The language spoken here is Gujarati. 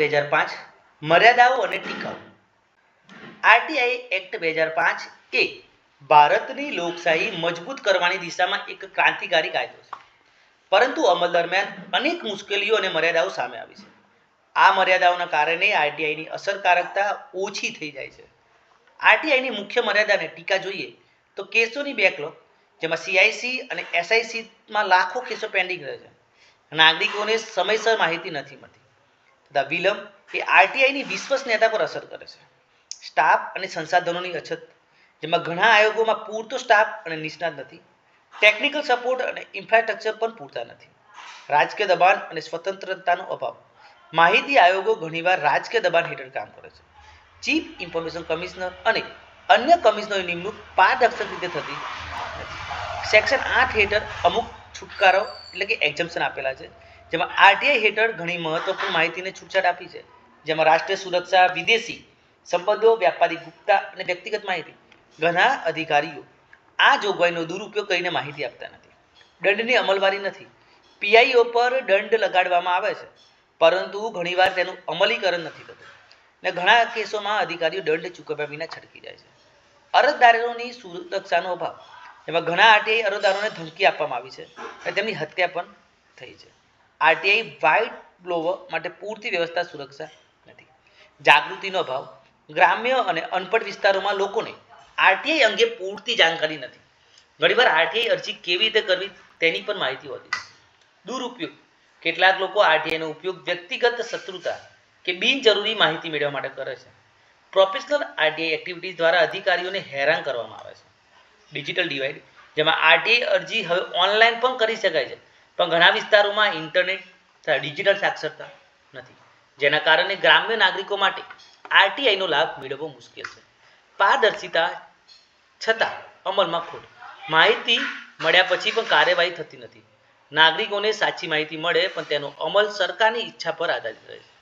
બે હજાર પાંચ, મર્યાદાઓ અને ટીકાઓ. આરટીઆઈ એક્ટ બે હજાર પાંચ એ ભારતની લોકશાહી મજબૂત કરવાની દિશામાં એક ક્રાંતિકારી કાયદો છે. પરંતુ અમલ દરમિયાન અનેક મુશ્કેલીઓ અને મર્યાદાઓ સામે આવી છે. આ મર્યાદાઓના કારણે આરટીઆઈની અસરકારકતા ઓછી થઈ જાય છે. આરટીઆઈની મુખ્ય મર્યાદા અને ટીકા જોઈએ તો કેસોની બેકલોગ જેમાં સીઆઈસી અને એસઆઈસીમાં લાખો કેસો પેન્ડિંગ રહે છે. નાગરિકોને સમયસર માહિતી નથી મળતી. તથા વિલંબ એ આરટીઆઈની વિશ્વસનીયતા પર અસર કરે છે. સ્ટાફ અને સંસાધનોની અછત, જેમાં ઘણા આયોગોમાં પૂરતો સ્ટાફ અને નિષ્ણાત નથી, ટેકનિકલ સપોર્ટ અને ઇન્ફ્રાસ્ટ્રક્ચર પણ પૂરતા નથી. રાજકીય દબાણ અને સ્વતંત્રતાનો અભાવ. માહિતી આયોગો ઘણીવાર રાજકીય દબાણ હેઠળ કામ કરે છે. ચીફ ઇન્ફોર્મેશન કમિશનર અને અન્ય કમિશનરની નિમણૂક પારદર્શક રીતે થતી સેક્શન આઠ હેઠળ અમુક છુટકારો એટલે કે એક્ઝમ્પશન આપેલા છે. જેમાં આરટીઆઈ હેઠળ ઘણી મહત્વપૂર્ણ માહિતીને છૂટછાટ આપી છે, જેમાં રાષ્ટ્રીય સુરક્ષા વિદેશી સંબંધો, વ્યાપારી ગુપ્તા અને વ્યક્તિગત માહિતી. ઘણા અધિકારીઓ આ જોગવાઈનો દુરુપયોગ કરીને માહિતી આપતા નથી. દંડની અમલવારી નથી. પીઆઈઓ પર દંડ લગાડવામાં આવે છે, પરંતુ ઘણીવાર તેનું અમલીકરણ નથી થતું. ને ઘણા કેસોમાં અધિકારીઓ દંડ ચૂકવ્યા વિના છટકી જાય છે. અરજદારોની સુરક્ષાનો અભાવ. એમાં ઘણા આરટીઆઈ અરજદારોને ધમકી આપવામાં આવી છે અને તેમની હત્યા પણ થઈ છે. આરટીઆઈ વ્હાઇટ બ્લોવર માટે પૂરતી વ્યવસ્થા સુરક્ષા નથી. જાગૃતિનો અભાવ. ગ્રામ્ય અને અનપઢ વિસ્તારોમાં લોકોને આરટીઆઈ અંગે પૂરતી જાણકારી નથી. ઘણીવાર આરટીઆઈ અરજી કેવી રીતે કરવી તેની પણ માહિતી હોતી દુરુપયોગ. કેટલાક લોકો આરટીઆઈનો ઉપયોગ વ્યક્તિગત શત્રુતા કે બિનજરૂરી માહિતી મેળવવા માટે કરે છે. પ્રોફેશનલ આરટીઆઈ એક્ટિવિટીઝ દ્વારા અધિકારીઓને હેરાન કરવામાં આવે છે. ડિજિટલ ડિવાઇડ જેમાં આરટીઆઈ અરજી હવે ઓનલાઈન પણ કરી શકાય છે. પણ ઘણા વિસ્તારોમાં ઇન્ટરનેટ ડિજિટલ સાક્ષરતા નથી. જેના કારણે ગ્રામ્ય નાગરિકો માટે આરટીઆઈનો લાભ મેળવવો મુશ્કેલ છે. પારદર્શિતા છતાં અમલમાં ખોટ. માહિતી મળ્યા પછી પણ કાર્યવાહી થતી નથી. નાગરિકોને સાચી માહિતી મળે, પણ તેનો અમલ સરકારની ઈચ્છા પર આધારિત રહે છે.